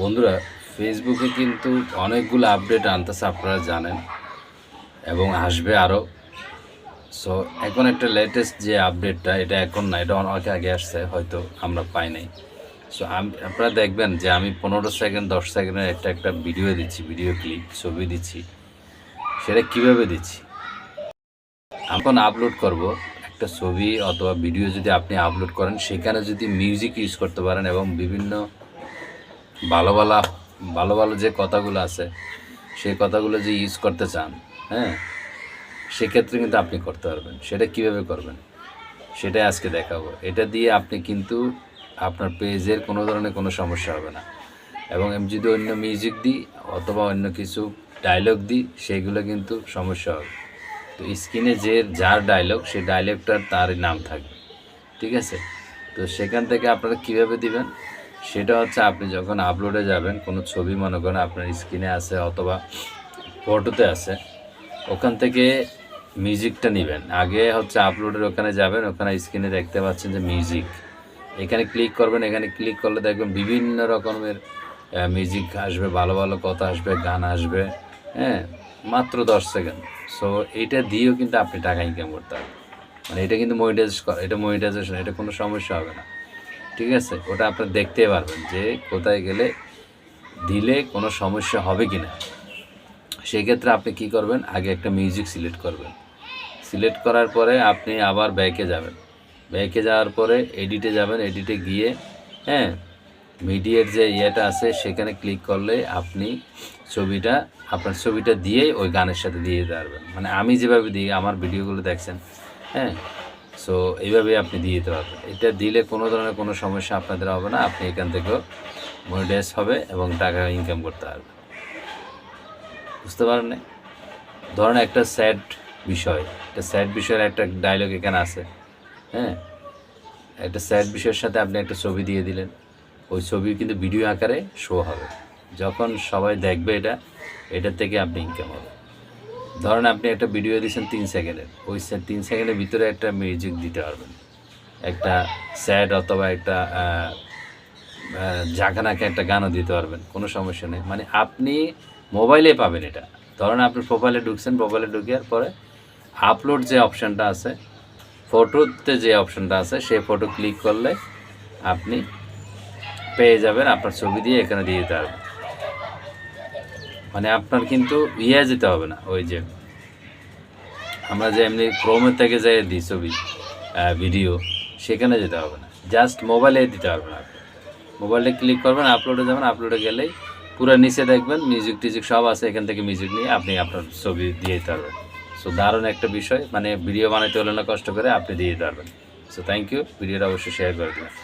বন্ধুরা ফেসবুকে কিন্তু অনেকগুলো আপডেট আনতেছে আপনারা জানেন এবং আসবে আরও সো এখন একটা লেটেস্ট যে আপডেটটা এটা এখন না, এটা অনেক আগে আসছে, হয়তো আমরা পাই নাই। সো আপনারা দেখবেন যে আমি পনেরো সেকেন্ড দশ সেকেন্ডের একটা একটা ভিডিও দিচ্ছি ভিডিও ক্লিপ ছবি দিচ্ছি। সেটা কীভাবে দিচ্ছি? এখন আপলোড করব, একটা ছবি অথবা ভিডিও যদি আপনি আপলোড করেন, সেখানে যদি মিউজিক ইউজ করতে পারেন এবং বিভিন্ন ভালো ভালো ভালো ভালো যে কথাগুলো আছে, সেই কথাগুলো যে ইউজ করতে চান হ্যাঁ সেক্ষেত্রে কিন্তু আপনি করতে পারবেন। সেটা কীভাবে করবেন? সেটাই আজকে দেখাবো। এটা দিয়ে আপনি কিন্তু আপনার পেজের কোনো ধরনের কোনো সমস্যা হবে না। এবং আমি যদি অন্য মিউজিক দিই অথবা অন্য কিছু ডায়লগ দিই, সেগুলো কিন্তু সমস্যা হবে। তো স্ক্রিনে যে যার ডায়লগ সেই ডায়লগটার তারই নাম থাকবে। ঠিক আছে? তো সেখান থেকে আপনারা কীভাবে দিবেন? সেটা হচ্ছে আপনি যখন আপলোডে যাবেন, কোনো ছবি মনে করেন আপনার স্ক্রিনে আছে অথবা ফটোতে আছে, ওখান থেকে মিউজিকটা নেবেন। আগে হচ্ছে আপলোডের ওখানে যাবেন, ওখানে স্ক্রিনে দেখতে পাচ্ছেন যে মিউজিক এখানে ক্লিক করবেন, এখানে ক্লিক করলে দেখবেন বিভিন্ন রকমের মিউজিক আসবে, ভালো ভালো কথা আসবে, গান আসবে হ্যাঁ মাত্র দশ সেকেন্ড সো এটা দিয়েও কিন্তু আপনি টাকা ইনকাম করতে পারবেন। মানে এটা কিন্তু মনিটাইজ এটা মনিটাইজেশন এটা কোনো সমস্যা হবে না। ঠিক আছে? ওটা আপনার দেখতে পারবেন যে কোথায় গেলে দিলে কোনো সমস্যা হবে কি না সেক্ষেত্রে আপনি কি করবেন? আগে একটা মিউজিক সিলেক্ট করবেন। সিলেক্ট করার পরে আপনি আবার ব্যাকে যাবেন। ব্যাকে যাওয়ার পরে এডিটে যাবেন। এডিটে গিয়ে হ্যাঁ মিডিয়ার যে ইয়েটা আছে, সেখানে ক্লিক করলে আপনি ছবিটা, আপনার ছবিটা দিয়েই ওই গানের সাথে দিয়ে পারবেন। মানে আমি যেভাবে দিই, আমার ভিডিওগুলো দেখছেন হ্যাঁ সো এইভাবেই আপনি দিয়ে দিতে পারবেন। এটা দিলে কোনো ধরনের কোনো সমস্যা আপনাদের হবে না। আপনি এখান থেকেও মনিটাইজ হবে এবং টাকা ইনকাম করতে পারবেন। বুঝতে পারেন? ধরেন একটা স্যাড বিষয়। একটা স্যাড বিষয়ের একটা ডায়লগ এখানে আছে। হ্যাঁ? একটা স্যাড বিষয়ের সাথে আপনি একটা ছবি দিয়ে দিলেন। ওই ছবি কিন্তু ভিডিও আকারে শো হবে। যখন সবাই দেখবে এটা, এটার থেকে আপনি ইনকাম হবে। ধরেন আপনি একটা ভিডিও দিয়েছেন তিন সেকেন্ডের ওই তিন সেকেন্ডের ভিতরে একটা মিউজিক দিতে পারবেন। একটা স্যাড অথবা একটা জাগানাকে একটা গানও দিতে পারবেন, কোনো সমস্যা নেই। মানে আপনি মোবাইলে পাবেন এটা। ধরেন আপনি প্রোফাইলে ঢুকছেন প্রোফাইলে ঢুকিয়ার পরে আপলোড যে অপশানটা আছে ফটোতে যে অপশানটা আছে সেই ফটো ক্লিক করলে আপনি পেয়ে যাবেন, আপনার ছবি দিয়ে এখানে দিয়ে দিতে পারবেন। মানে আপনার কিন্তু ইয়ে যেতে হবে না, ওই যে আমরা যে এমনি ক্রোমের থেকে যাই দিই ছবি ভিডিও সেখানে যেতে হবে না। জাস্ট মোবাইলে দিতে পারবেন আপনি। মোবাইলে ক্লিক করবেন আপলোডে যাবেন আপলোডে গেলেই পুরো নিচে দেখবেন মিউজিক টিউজিক সব আছে, এখান থেকে মিউজিক নিয়ে আপনি আপনার ছবি দিয়ে দিতে পারবেন। সো দারুণ একটা বিষয় মানে ভিডিও বানাইতে হলে না কষ্ট করে, আপনি দিয়ে দিতে পারবেন। সো থ্যাংক ইউ ভিডিওটা অবশ্যই শেয়ার করে দেবেন।